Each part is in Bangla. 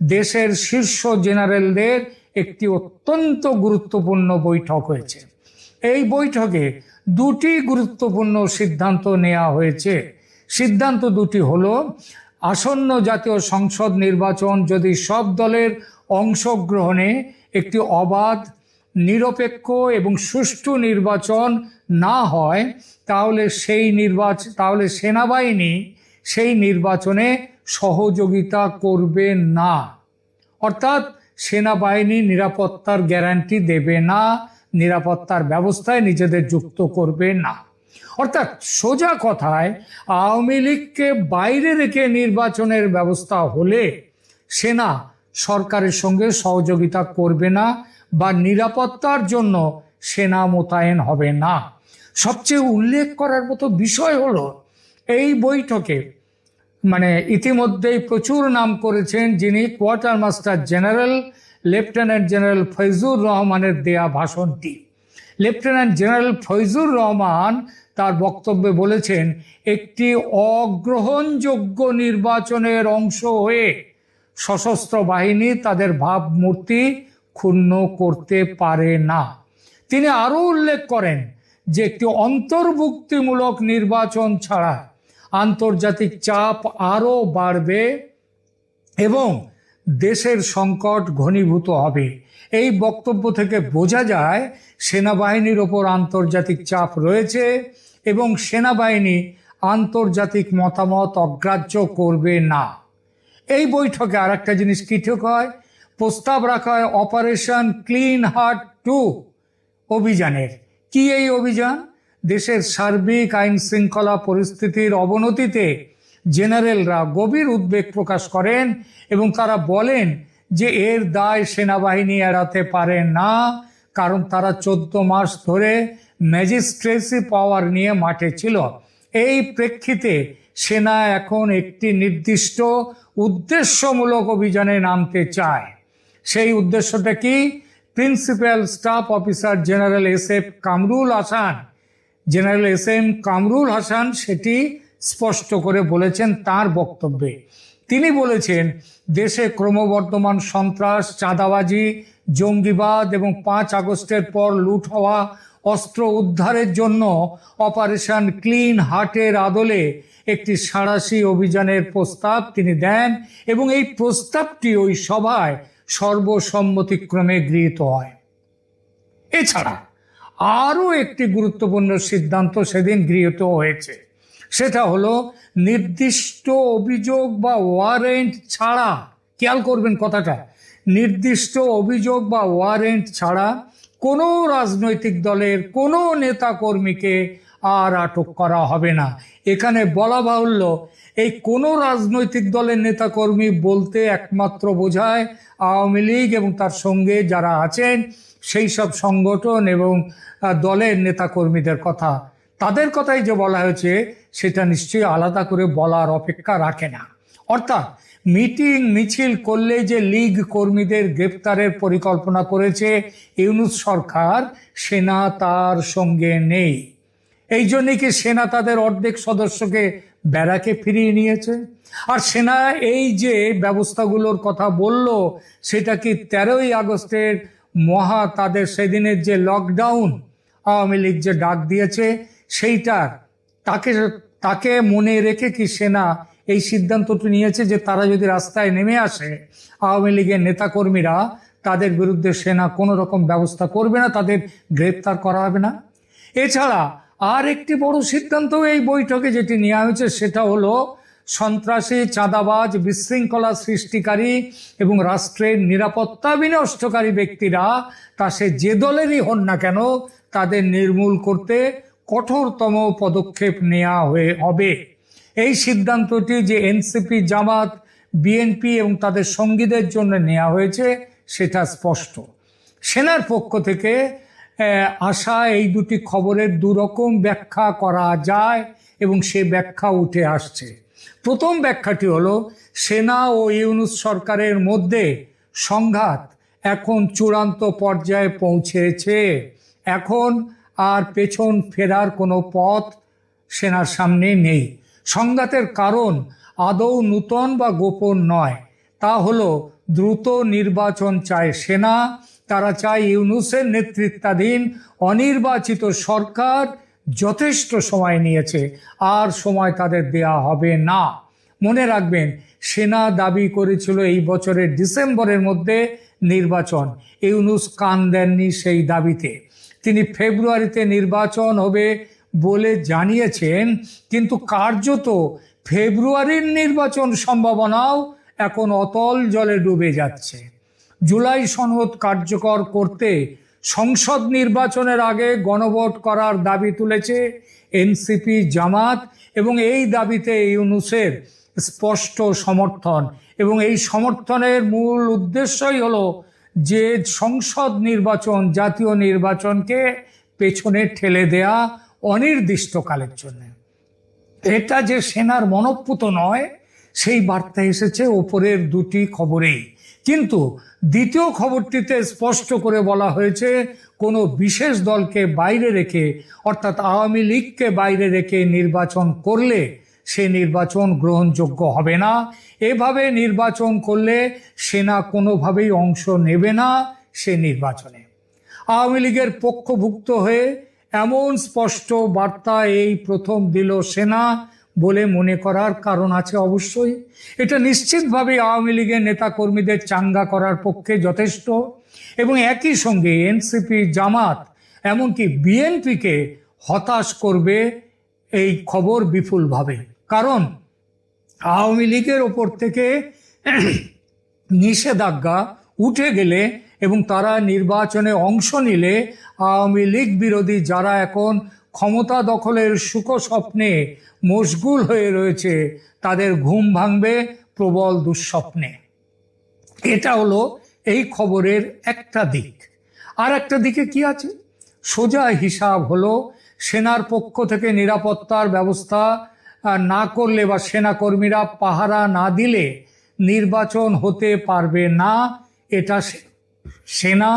দেশের শীর্ষ জেনারেলদের একটি অত্যন্ত গুরুত্বপূর্ণ বৈঠক হয়েছে। এই বৈঠকে দুটি গুরুত্বপূর্ণ সিদ্ধান্ত নেওয়া হয়েছে। সিদ্ধান্ত দুটি হলো, আসন্ন জাতীয় সংসদ নির্বাচন যদি সব দলের অংশগ্রহণে একটি অবাধ, নিরপেক্ষ এবং সুষ্ঠু নির্বাচন না হয়, তাহলে সেই নির্বাচন তাহলে সেনাবাহিনী সেই নির্বাচনে সহযোগিতা করবে না। অর্থাৎ সেনাবাহিনী নিরাপত্তার গ্যারান্টি দেবে না, নিরাপত্তার ব্যবস্থায় নিজেদের যুক্ত করবে না। অর্থাৎ সোজা কথায় আওয়ামী লীগকে বাইরে রেখে নির্বাচনের ব্যবস্থা হলে সেনা সরকারের সঙ্গে সহযোগিতা করবে না বা নিরাপত্তার জন্য সেনা মোতায়েন হবে না। সবচেয়ে উল্লেখ করার মতো বিষয় হলো, এই বৈঠকে মানে ইতিমধ্যেই প্রচুর নাম করেছেন যিনি quartermaster general, lieutenant general Faizur রহমানের দেয়া ভাষণটি। লেফটেন্যান্ট জেনারেল ফৈজুর রহমান তার বক্তব্যে বলেছেন, একটি অগ্রহণযোগ্য নির্বাচনের অংশ হয়ে সশস্ত্র বাহিনী তাদের ভাবমূর্তি ক্ষুণ্ণ করতে পারে না। তিনি আরও উল্লেখ করেন যে একটি অন্তর্ভুক্তিমূলক নির্বাচন ছাড়া আন্তর্জাতিক চাপ আরও বাড়বে এবং দেশের সংকট ঘনীভূত হবে। এই বক্তব্য থেকে বোঝা যায়, সেনাবাহিনীর ওপর আন্তর্জাতিক চাপ রয়েছে এবং সেনাবাহিনী আন্তর্জাতিক মতামত অগ্রাহ্য করবে না। এই বৈঠকে আর একটা জিনিস কি হয়? প্রস্তাব রাখা হয় অপারেশন ক্লিন হার্ট টু অভিযানের। কি এই অভিযান? দেশের সার্বিক আইন শৃঙ্খলা পরিস্থিতির অবনতিতে জেনারেলরা গভীর উদ্বেগ প্রকাশ করেন এবং তারা বলেন যে এর দায় সেনাবাহিনী এড়াতে পারে না, কারণ তারা চোদ্দ মাস ধরে ম্যাজিস্ট্রেসি পাওয়ার নিয়ে মাঠে ছিল। এই প্রেক্ষিতে সেনা এখন একটি নির্দিষ্ট উদ্দেশ্যমূলক অভিযানে নামতে চায়। সেই উদ্দেশ্যটা কি? Principal staff officer general S F Kamrul Hasan general S M Kamrul Hasan সেটি স্পষ্ট করে বলেছেন তার বক্তব্যে। তিনি বলেছেন, দেশে ক্রমবর্ধমান সন্ত্রাস, চাঁদাবাজি, জঙ্গিবাদ এবং পাঁচ আগস্টের পর লুট হওয়া অস্ত্র উদ্ধারের জন্য অপারেশন ক্লিন হার্টের আদলে একটি সাঁড়াশি অভিযানের প্রস্তাব তিনি দেন এবং এই প্রস্তাবটি ওই সভায় সর্বসম্মতিক্রমে গৃহীত হয়। এছাড়া আরও একটি গুরুত্বপূর্ণ সিদ্ধান্ত সেদিন গৃহীত হয়েছে। সেটা হলো, নির্দিষ্ট অভিযোগ বা ওয়ারেন্ট ছাড়া, খেয়াল করবেন কথাটা, নির্দিষ্ট অভিযোগ বা ওয়ারেন্ট ছাড়া কোনো রাজনৈতিক দলের কোনো নেতা কর্মীকে আর আটক করা হবে না। এখানে বলা বাহুল্য, এই কোনো রাজনৈতিক দলের নেতাকর্মী বলতে একমাত্র বোঝায় আওয়ামী লীগ এবং তার সঙ্গে যারা আছেন সেই সব সংগঠন এবং দলের নেতাকর্মীদের কথা। তাদের কথাই যে বলা হয়েছে, সেটা নিশ্চয়ই আলাদা করে বলার অপেক্ষা রাখে না। অর্থাৎ, মিটিং, মিছিল করলে যে লীগ কর্মীদের গ্রেপ্তারের পরিকল্পনা করেছে ইউনুস সরকার, সেনা তার সঙ্গে নেই। এই জন্যে কি সেনা তাদের অর্ধেক সদস্যকে ব্যারাকে ফিরিয়ে নিয়েছে? আর সেনা এই যে ব্যবস্থাগুলোর কথা বলল, সেটা কি তেরোই আগস্টের মহা তাদের সেদিনের যে লকডাউন আওয়ামী লীগ যে ডাক দিয়েছে, সেইটার তাকে তাকে মনে রেখে কি সেনা এই সিদ্ধান্তটি নিয়েছে যে তারা যদি রাস্তায় নেমে আসে, আওয়ামী লীগের নেতাকর্মীরা তাদের বিরুদ্ধে সেনা কোনো রকম ব্যবস্থা করবে না, তাদের গ্রেপ্তার করা হবে না। এছাড়া আর একটি বড় সিদ্ধান্ত এই বৈঠকে যেটি নেওয়া হয়েছে, সেটা হলো সন্ত্রাসী, চাঁদাবাজ, বিশৃঙ্খলা সৃষ্টিকারী এবং রাষ্ট্রের নিরাপত্তা বিনষ্টকারী ব্যক্তিরা তা সে যে দলেরই হন না কেন, তাদের নির্মূল করতে কঠোরতম পদক্ষেপ নেওয়া হয়ে হবে। এই সিদ্ধান্তটি যে এনসিপি, জামাত, বিএনপি এবং তাদের সঙ্গীদের জন্য নেওয়া হয়েছে, সেটা স্পষ্ট। সেনার পক্ষ থেকে আসা এই দুটি খবরের দুরকম ব্যাখ্যা করা যায় এবং সে ব্যাখ্যা উঠে আসছে। প্রথম ব্যাখ্যাটি হলো, সেনা ও ইউনুস সরকারের মধ্যে সংঘাত এখন চূড়ান্ত পর্যায়ে পৌঁছেছে। এখন আর পেছন ফেরার কোনো পথ সেনার সামনে নেই। সংঘাতের কারণ আদৌ নূতন বা গোপন নয়। তা হলো, দ্রুত নির্বাচন চায় সেনা, তারা চায় ইউনুসের নেতৃত্বাধীন অনির্বাচিত সরকার যথেষ্ট সময় নিয়েছে, আর সময় তাদের দেয়া হবে না। মনে রাখবেন, সেনা দাবি করেছিল এই বছরের ডিসেম্বরের মধ্যে নির্বাচন। ইউনুস কান দেননি সেই দাবিতে। তিনি ফেব্রুয়ারিতে নির্বাচন হবে বলে জানিয়েছেন, কিন্তু কার্যত ফেব্রুয়ারির নির্বাচন সম্ভাবনাও এখন অতল জলে ডুবে যাচ্ছে। জুলাই সনদ কার্যকর করতে সংসদ নির্বাচনের আগে গণভোট করার দাবি তুলেছে এনসিপি জামাত এবং এই দাবিতে ইউনুসের স্পষ্ট সমর্থন। এবং এই সমর্থনের মূল উদ্দেশ্যই হলো যে সংসদ নির্বাচন, জাতীয় নির্বাচনকে পেছনে ঠেলে দেয়া অনির্দিষ্টকালের জন্য। এটা যে সেনার মনপ্পুত নয়, সেই বার্তা এসেছে ওপরের দুটি খবরেই। কিন্তু দ্বিতীয় খবরটিতে স্পষ্ট করে বলা হয়েছে, কোনো বিশেষ দলকে বাইরে রেখে, অর্থাৎ আওয়ামী লীগকে বাইরে রেখে নির্বাচন করলে সে নির্বাচন গ্রহণযোগ্য হবে না। এভাবে নির্বাচন করলে সেনা কোনোভাবেই অংশ নেবে না সে নির্বাচনে। আওয়ামী লীগের পক্ষভুক্ত হয়ে এমন স্পষ্ট বার্তা এই প্রথম দিল সেনা বলে মনে করার কারণ আছে অবশ্যই। এটা নিশ্চিতভাবে আওয়ামী লীগের নেতাকর্মীদের চাঙ্গা করার পক্ষে যথেষ্ট এবং একই সঙ্গে এনসিপি জামাত এমনকি বিএনপিকে হতাশ করবে এই খবর বিপুলভাবে। কারণ আওয়ামী লীগের ওপর থেকে নিষেধাজ্ঞা উঠে গেলে এবং তারা নির্বাচনে অংশ নিলে আওয়ামী লীগ বিরোধী যারা এখন ক্ষমতা দখলের সুখ স্বপ্নে মশগুল হয়ে রয়েছে, তাদের ঘুম ভাঙবে প্রবল দুঃস্বপ্নে। এটা হলো এই খবরের একটা দিক। আর একটা দিকে কি আছে? সোজা হিসাব হলো, সেনার পক্ষ থেকে নিরাপত্তার ব্যবস্থা না করলে বা সেনাকর্মীরা পাহারা না দিলে নির্বাচন হতে পারবে না, এটা সেনা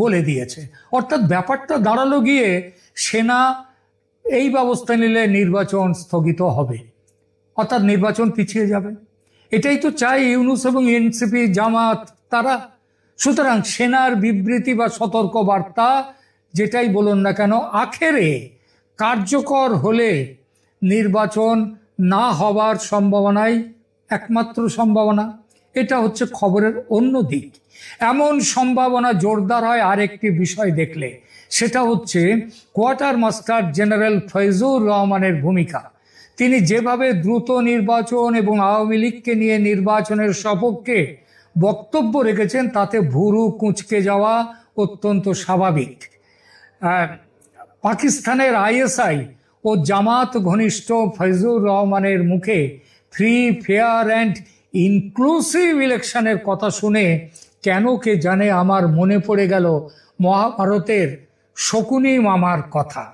বলে দিয়েছে। অর্থাৎ ব্যাপারটা দাঁড়াল গিয়ে সেনা এই ব্যবস্থা নিলে নির্বাচন স্থগিত হবে। অর্থাৎ নির্বাচন পিছিয়ে যাবে। এটাই তো চাই ইউনুস এবং এনসিপি, জামাত, তারা। সুতরাং সেনার বিবৃতি বা সতর্ক বার্তা যেটাই বলুন না কেন, আখেরে কার্যকর হলে নির্বাচন না হবার সম্ভাবনাই একমাত্র সম্ভাবনা। এটা হচ্ছে খবরের অন্য দিক। এমন সম্ভাবনা জোরদার হয় আরেকটি বিষয় দেখলে। সেটা হচ্ছে কোয়ার্টার মাস্টার জেনারেল ফৈজুর রহমানের ভূমিকা। তিনি যেভাবে দ্রুত নির্বাচন এবং আওয়ামী লীগকে নিয়ে নির্বাচনের সপক্ষে বক্তব্য রেখেছেন, তাতে ভুরু কুঁচকে যাওয়া অত্যন্ত স্বাভাবিক। পাকিস্তানের আইএসআই ও জামাত ঘনিষ্ঠ ফৈজুর রহমানের মুখে ফ্রি, ফেয়ার অ্যান্ড ইনক্লুসিভ ইলেকশনের কথা শুনে কেন কে জানে আমার মনে পড়ে গেল মহাভারতের শকুনি মামার কথা।